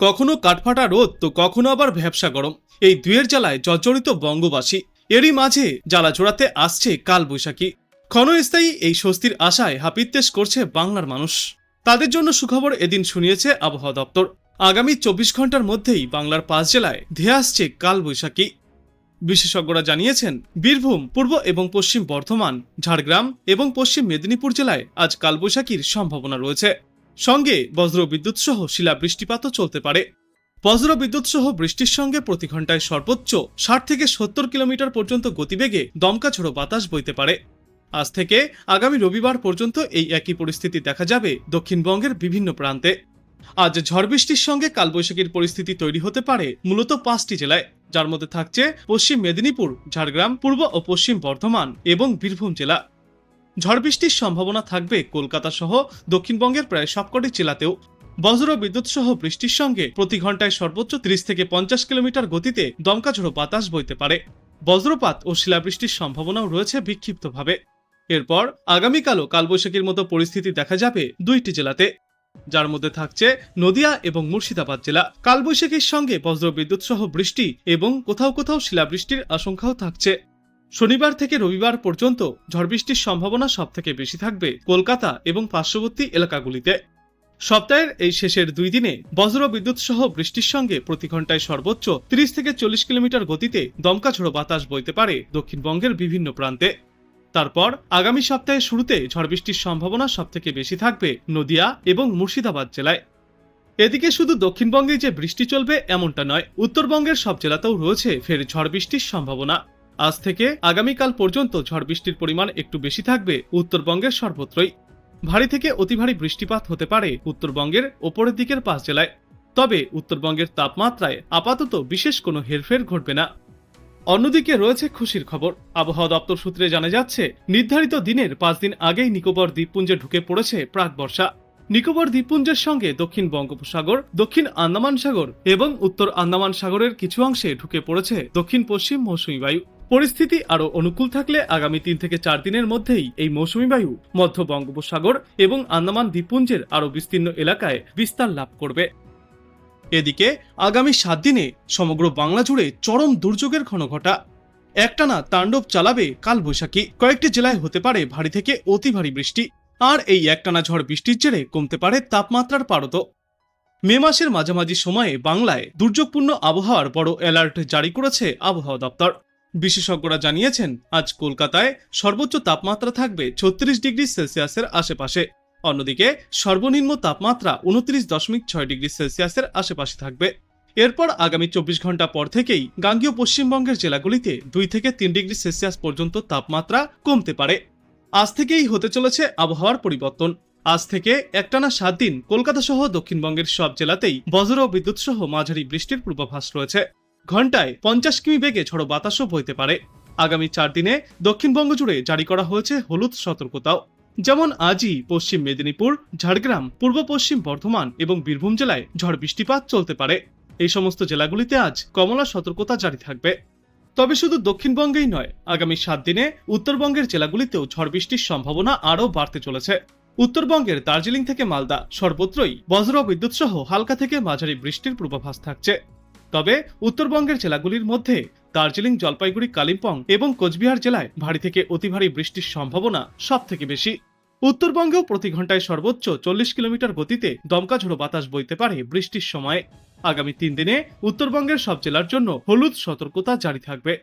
কখনো কাঠফাটা রোদ, তো কখনো আবার ভ্যাবসা গরম। এই দুয়ের জ্বালায় জর্জরিত বঙ্গবাসী। এরই মাঝে জ্বালা জোড়াতে আসছে কালবৈশাখী। ক্ষণস্থায়ী এই স্বস্তির আশায় হাপিত্তেশ করছে বাংলার মানুষ। তাদের জন্য সুখবর এদিন শুনিয়েছে আবহাওয়া দপ্তর। আগামী চব্বিশ ঘণ্টার মধ্যেই বাংলার পাঁচ জেলায় ধেয়ে আসছে কালবৈশাখী। বিশেষজ্ঞরা জানিয়েছেন, বীরভূম, পূর্ব এবং পশ্চিম বর্ধমান, ঝাড়গ্রাম এবং পশ্চিম মেদিনীপুর জেলায় আজ কালবৈশাখীর সম্ভাবনা রয়েছে। সঙ্গে বজ্র বিদ্যুৎ সহ শিলা বৃষ্টিপাতও চলতে পারে। বজ্র বিদ্যুৎ সহ বৃষ্টির সঙ্গে প্রতি ঘন্টায় সর্বোচ্চ ষাট থেকে সত্তর কিলোমিটার পর্যন্ত গতিবেগে দমকা ঝোড়ো বাতাস বইতে পারে। আজ থেকে আগামী রবিবার পর্যন্ত এই একই পরিস্থিতি দেখা যাবে দক্ষিণবঙ্গের বিভিন্ন প্রান্তে। আজ ঝড় বৃষ্টির সঙ্গে কালবৈশাখীর পরিস্থিতি তৈরি হতে পারে মূলত পাঁচটি জেলায়, যার মধ্যে থাকছে পশ্চিম মেদিনীপুর, ঝাড়গ্রাম, পূর্ব ও পশ্চিম বর্ধমান এবং বীরভূম জেলা। ঝড় বৃষ্টির সম্ভাবনা থাকবে কলকাতা সহ দক্ষিণবঙ্গের প্রায় সবকটি জেলাতেও। বজ্র বিদ্যুৎ সহ বৃষ্টির সঙ্গে প্রতি ঘন্টায় সর্বোচ্চ ত্রিশ থেকে পঞ্চাশ কিলোমিটার গতিতে দমকা ঝোড়ো বাতাস বইতে পারে। বজ্রপাত ও শিলাবৃষ্টির সম্ভাবনাও রয়েছে বিক্ষিপ্তভাবে। এরপর আগামীকালও কালবৈশাখীর মতো পরিস্থিতি দেখা যাবে দুইটি জেলাতে। যার মধ্যে থাকছে নদিয়া এবং মুর্শিদাবাদ জেলা। কালবৈশাখীর সঙ্গে বজ্রবিদ্যুৎ সহ বৃষ্টি এবং কোথাও কোথাও শিলাবৃষ্টির আশঙ্কাও থাকছে। শনিবার থেকে রবিবার পর্যন্ত ঝড় বৃষ্টির সম্ভাবনা সব থেকে বেশি থাকবে কলকাতা এবং পার্শ্ববর্তী এলাকাগুলিতে। সপ্তাহের এই শেষের দুই দিনে বজ্র বিদ্যুৎ সহ বৃষ্টির সঙ্গে প্রতি ঘন্টায় সর্বোচ্চ 30 থেকে চল্লিশ কিলোমিটার গতিতে দমকা ঝোড়ো বাতাস বইতে পারে দক্ষিণবঙ্গের বিভিন্ন প্রান্তে। তারপর আগামী সপ্তাহের শুরুতে ঝড় বৃষ্টির সম্ভাবনা সবথেকে বেশি থাকবে নদিয়া এবং মুর্শিদাবাদ জেলায়। এদিকে শুধু দক্ষিণবঙ্গে যে বৃষ্টি চলবে এমনটা নয়, উত্তরবঙ্গের সব জেলাতেও রয়েছে ফের ঝড় বৃষ্টির সম্ভাবনা। আজ থেকে আগামীকাল পর্যন্ত ঝড় বৃষ্টির পরিমাণ একটু বেশি থাকবে উত্তরবঙ্গের সর্বত্রই। ভারী থেকে অতি ভারী বৃষ্টিপাত হতে পারে উত্তরবঙ্গের ওপরের দিকের পাঁচ জেলায়। তবে উত্তরবঙ্গের তাপমাত্রায় আপাতত বিশেষ কোনো হেরফের ঘটবে না। অন্যদিকে রয়েছে খুশির খবর। আবহাওয়া দপ্তর সূত্রে জানা যাচ্ছে, নির্ধারিত দিনের পাঁচ দিন আগেই নিকোবর দ্বীপপুঞ্জে ঢুকে পড়েছে প্রাক বর্ষা। নিকোবর দ্বীপপুঞ্জের সঙ্গে দক্ষিণ বঙ্গোপসাগর, দক্ষিণ আন্দামান সাগর এবং উত্তর আন্দামান সাগরের কিছু অংশে ঢুকে পড়েছে দক্ষিণ পশ্চিম মৌসুমী বায়ু। পরিস্থিতি আরও অনুকূল থাকলে আগামী তিন থেকে চার দিনের মধ্যেই এই মৌসুমী বায়ু মধ্য বঙ্গোপসাগর এবং আন্দামান দ্বীপপুঞ্জের আরও বিস্তীর্ণ এলাকায় বিস্তার লাভ করবে। এদিকে, আগামী সাত দিনে সমগ্র বাংলা জুড়ে চরম দুর্যোগের ঘনঘটা। একটানা তাণ্ডব চালাবে কাল বৈশাখী কয়েকটি জেলায় হতে পারে ভারী থেকে অতি ভারী বৃষ্টি। আর এই একটানা ঝড় বৃষ্টির জেরে কমতে পারে তাপমাত্রার পারদ। মে মাসের মাঝামাঝি সময়ে বাংলায় দুর্যোগপূর্ণ আবহাওয়ার বড় অ্যালার্ট জারি করেছে আবহাওয়া দপ্তর। বিশেষজ্ঞরা জানিয়েছেন, আজ কলকাতায় সর্বোচ্চ তাপমাত্রা থাকবে ছত্রিশ ডিগ্রি সেলসিয়াসের আশেপাশে। অন্যদিকে, সর্বনিম্ন তাপমাত্রা উনত্রিশ দশমিক ছয় ডিগ্রি সেলসিয়াসের আশেপাশে থাকবে। এরপর আগামী চব্বিশ ঘণ্টা পর থেকেই গাঙ্গীয় পশ্চিমবঙ্গের জেলাগুলিতে দুই থেকে তিন ডিগ্রি সেলসিয়াস পর্যন্ত তাপমাত্রা কমতে পারে। আজ থেকেই হতে চলেছে আবহাওয়ার পরিবর্তন। আজ থেকে একটানা সাত দিন কলকাতা সহ দক্ষিণবঙ্গের সব জেলাতেই বজ্র বিদ্যুৎ সহ মাঝারি বৃষ্টির পূর্বাভাস রয়েছে। ঘন্টায় পঞ্চাশ কিমি বেগে ঝড়ো বাতাসও বইতে পারে। আগামী চার দিনে দক্ষিণবঙ্গ জুড়ে জারি করা হয়েছে হলুদ সতর্কতাও। যেমন আজই পশ্চিম মেদিনীপুর, ঝাড়গ্রাম, পূর্ব পশ্চিম বর্ধমান এবং বীরভূম জেলায় ঝড় বৃষ্টিপাত চলতে পারে। এই সমস্ত জেলাগুলিতে আজ কমলা সতর্কতা জারি থাকবে। তবে শুধু দক্ষিণবঙ্গেই নয়, আগামী সাত দিনে উত্তরবঙ্গের জেলাগুলিতেও ঝড় বৃষ্টির সম্ভাবনা আরও বাড়তে চলেছে। উত্তরবঙ্গের দার্জিলিং থেকে মালদা সর্বত্রই বজ্র বিদ্যুৎ সহ হালকা থেকে মাঝারি বৃষ্টির পূর্বাভাস থাকছে। তবে উত্তরবঙ্গের জেলাগুলির মধ্যে দার্জিলিং, জলপাইগুড়ি, কালিম্পং এবং কোচবিহার জেলায় ভারী থেকে অতি ভারী বৃষ্টির সম্ভাবনা সব থেকে বেশি। উত্তরবঙ্গেও প্রতি ঘন্টায় সর্বোচ্চ চল্লিশ কিলোমিটার গতিতে দমকা ঝোড়ো বাতাস বইতে পারে বৃষ্টির সময়। আগামী তিন দিনে উত্তরবঙ্গের সব জেলার জন্য হলুদ সতর্কতা জারি থাকবে।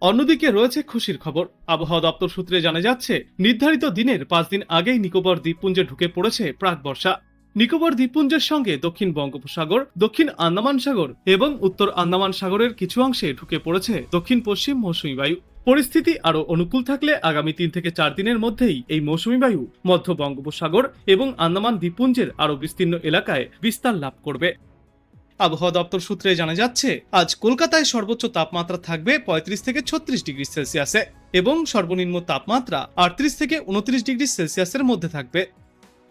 অন্যদিকে রয়েছে খুশির খবর। আবহাওয়া দপ্তর সূত্রে জানা যাচ্ছে, নির্ধারিত দিনের পাঁচ দিন আগেই নিকোবর দ্বীপপুঞ্জে ঢুকে পড়েছে প্রাক বর্ষা। নিকোবর দ্বীপপুঞ্জের সঙ্গে দক্ষিণ বঙ্গোপসাগর, দক্ষিণ আন্দামান সাগর এবং উত্তর আন্দামান সাগরের কিছু অংশে ঢুকে পড়েছে দক্ষিণ পশ্চিম মৌসুমী বায়ু। পরিস্থিতি আরও অনুকূল থাকলে আগামী তিন থেকে চার দিনের মধ্যেই এই মৌসুমী বায়ু মধ্য বঙ্গোপসাগর এবং আন্দামান দ্বীপপুঞ্জের আরও বিস্তীর্ণ এলাকায় বিস্তার লাভ করবে। আবহাওয়া দপ্তর সূত্রে জানা যাচ্ছে, আজ কলকাতায় সর্বোচ্চ তাপমাত্রা থাকবে পঁয়ত্রিশ থেকে ছত্রিশ ডিগ্রি সেলসিয়াসে এবং সর্বনিম্ন তাপমাত্রা আটত্রিশ থেকে উনত্রিশ ডিগ্রি সেলসিয়াসের মধ্যে থাকবে।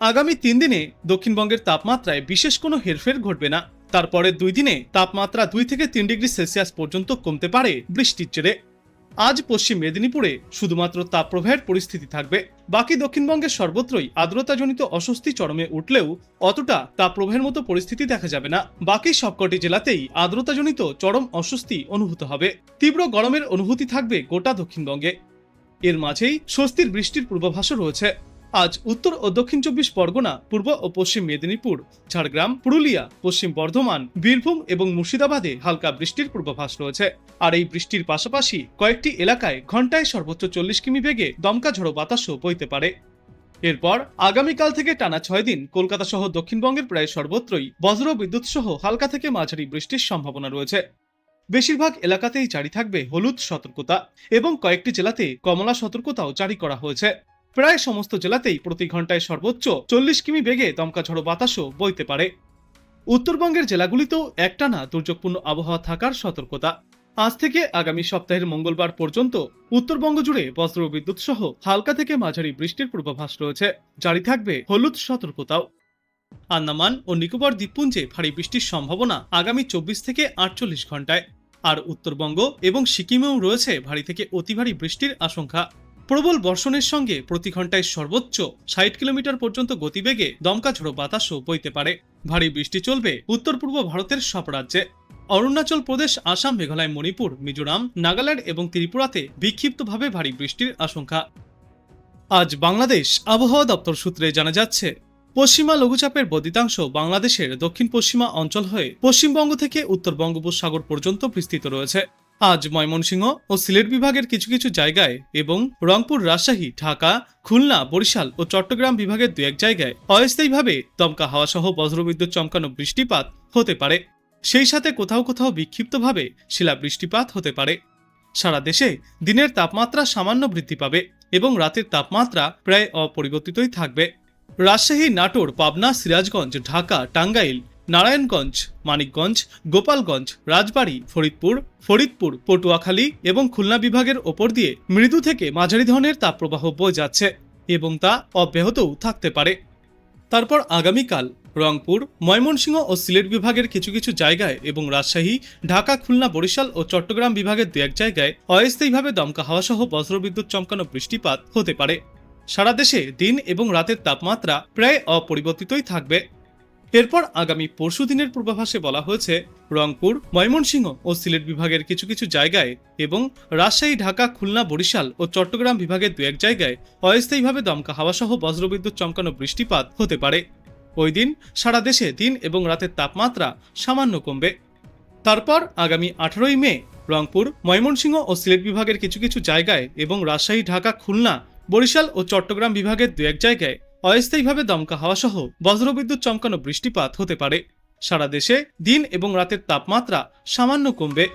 আগামী তিন দিনে দক্ষিণবঙ্গের তাপমাত্রায় বিশেষ কোনো হেরফের ঘটবে না। তারপরে দুই দিনে তাপমাত্রা দুই থেকে তিন ডিগ্রি সেলসিয়াস পর্যন্ত কমতে পারে বৃষ্টির জেরে। আজ পশ্চিম মেদিনীপুরে শুধুমাত্র তাপপ্রবাহের পরিস্থিতি থাকবে। বাকি দক্ষিণবঙ্গের সর্বত্রই আর্দ্রতাজনিত অস্বস্তি চরমে উঠলেও অতটা তাপপ্রবাহের মতো পরিস্থিতি দেখা যাবে না। বাকি সবকটি জেলাতেই আর্দ্রতাজনিত চরম অস্বস্তি অনুভূত হবে। তীব্র গরমের অনুভূতি থাকবে গোটা দক্ষিণবঙ্গে। এর মাঝেই স্বস্তির বৃষ্টির পূর্বাভাসও রয়েছে। আজ উত্তর ও দক্ষিণ চব্বিশ পরগনা, পূর্ব ও পশ্চিম মেদিনীপুর, ঝাড়গ্রাম, পুরুলিয়া, পশ্চিম বর্ধমান, বীরভূম এবং মুর্শিদাবাদে হালকা বৃষ্টির পূর্বাভাস রয়েছে। আর এই বৃষ্টির পাশাপাশি কয়েকটি এলাকায় ঘন্টায় সর্বোচ্চ চল্লিশ কিমি বেগে দমকা ঝড়ো বাতাসও বইতে পারে। এরপর আগামীকাল থেকে টানা ছয় দিন কলকাতা সহ দক্ষিণবঙ্গের প্রায় সর্বত্রই বজ্র বিদ্যুৎ সহ হালকা থেকে মাঝারি বৃষ্টির সম্ভাবনা রয়েছে। বেশিরভাগ এলাকাতেই জারি থাকবে হলুদ সতর্কতা এবং কয়েকটি জেলাতে কমলা সতর্কতাও জারি করা হয়েছে। প্রায় সমস্ত জেলাতেই প্রতি ঘন্টায় সর্বোচ্চ চল্লিশ কিমি বেগে দমকা ঝড়ো বাতাসও বইতে পারে। উত্তরবঙ্গের জেলাগুলিতেও একটানা দুর্যোগপূর্ণ আবহাওয়া থাকার সতর্কতা। আজ থেকে আগামী সপ্তাহের মঙ্গলবার পর্যন্ত উত্তরবঙ্গ জুড়ে বজ্র বিদ্যুৎ সহ হালকা থেকে মাঝারি বৃষ্টির পূর্বাভাস রয়েছে। জারি থাকবে হলুদ সতর্কতাও। আন্দামান ও নিকোবর দ্বীপপুঞ্জে ভারী বৃষ্টির সম্ভাবনা আগামী চব্বিশ থেকে আটচল্লিশ ঘন্টায়। আর উত্তরবঙ্গ এবং সিকিমেও রয়েছে ভারী থেকে অতি ভারী বৃষ্টির আশঙ্কা। প্রবল বর্ষণের সঙ্গে প্রতি ঘন্টায় সর্বোচ্চ ষাট কিলোমিটার পর্যন্ত গতিবেগে দমকা ঝোড়ো বাতাসও বইতে পারে। ভারী বৃষ্টি চলবে উত্তর পূর্ব ভারতের সব রাজ্যে। অরুণাচল প্রদেশ, আসাম, মেঘালয়, মণিপুর, মিজোরাম, নাগাল্যান্ড এবং ত্রিপুরাতে বিক্ষিপ্তভাবে ভারী বৃষ্টির আশঙ্কা। আজ বাংলাদেশ আবহাওয়া দপ্তর সূত্রে জানা যাচ্ছে, পশ্চিমা লঘুচাপের বদ্ধিতাংশ বাংলাদেশের দক্ষিণ পশ্চিমা অঞ্চল হয়ে পশ্চিমবঙ্গ থেকে উত্তর বঙ্গোপসাগর পর্যন্ত বিস্তৃত রয়েছে। আজ ময়মনসিংহ ও সিলেট বিভাগের কিছু কিছু জায়গায় এবং রংপুর, রাজশাহী, ঢাকা, খুলনা, বরিশাল ও চট্টগ্রাম বিভাগের দু এক জায়গায় অস্থায়ীভাবে দমকা হাওয়া সহ বজ্রবিদ্যুৎ চমকানো বৃষ্টিপাত হতে পারে। সেই সাথে কোথাও কোথাও বিক্ষিপ্তভাবে শিলা বৃষ্টিপাত হতে পারে। সারা দেশে দিনের তাপমাত্রা সামান্য বৃদ্ধি পাবে এবং রাতের তাপমাত্রা প্রায় অপরিবর্তিতই থাকবে। রাজশাহী, নাটোর, পাবনা, সিরাজগঞ্জ, ঢাকা, টাঙ্গাইল নারায়ণগঞ্জ, মানিকগঞ্জ, গোপালগঞ্জ, রাজবাড়ী, ফরিদপুর ফরিদপুর, পটুয়াখালী এবং খুলনা বিভাগের ওপর দিয়ে মৃদু থেকে মাঝারি ধরনের তাপপ্রবাহ বয়ে যাচ্ছে এবং তা অব্যাহতও থাকতে পারে। তারপর আগামীকাল রংপুর, ময়মনসিংহ ও সিলেট বিভাগের কিছু কিছু জায়গায় এবং রাজশাহী, ঢাকা, খুলনা, বরিশাল ও চট্টগ্রাম বিভাগের দু এক জায়গায় অস্থায়ীভাবে দমকা হাওয়া সহ বজ্রবিদ্যুৎ চমকানো বৃষ্টিপাত হতে পারে। সারা দেশে দিন এবং রাতের তাপমাত্রা প্রায় অপরিবর্তিতই থাকবে। এরপর আগামী পরশু দিনের পূর্বাভাসে বলা হয়েছে, রংপুর, ময়মনসিংহ ও সিলেট বিভাগের কিছু কিছু জায়গায় এবং রাজশাহী, ঢাকা, খুলনা, বরিশাল ও চট্টগ্রাম বিভাগের দু এক জায়গায় অস্থায়ীভাবে দমকা হাওয়া সহ বজ্রবিদ্যুৎ চমকানো বৃষ্টিপাত হতে পারে। ওই দিন সারা দেশে দিন এবং রাতের তাপমাত্রা সামান্য কমবে। তারপর আগামী আঠারোই মে, রংপুর, ময়মনসিংহ ও সিলেট বিভাগের কিছু কিছু জায়গায় এবং রাজশাহী, ঢাকা, খুলনা, বরিশাল ও চট্টগ্রাম বিভাগের দু এক জায়গায় অস্থায়ীভাবে দমকা হাওয়াসহ বজ্রবিদ্যুৎ চমকানো বৃষ্টিপাত হতে পারে। সারা দেশে দিন এবং রাতের তাপমাত্রা সামান্য কমবে।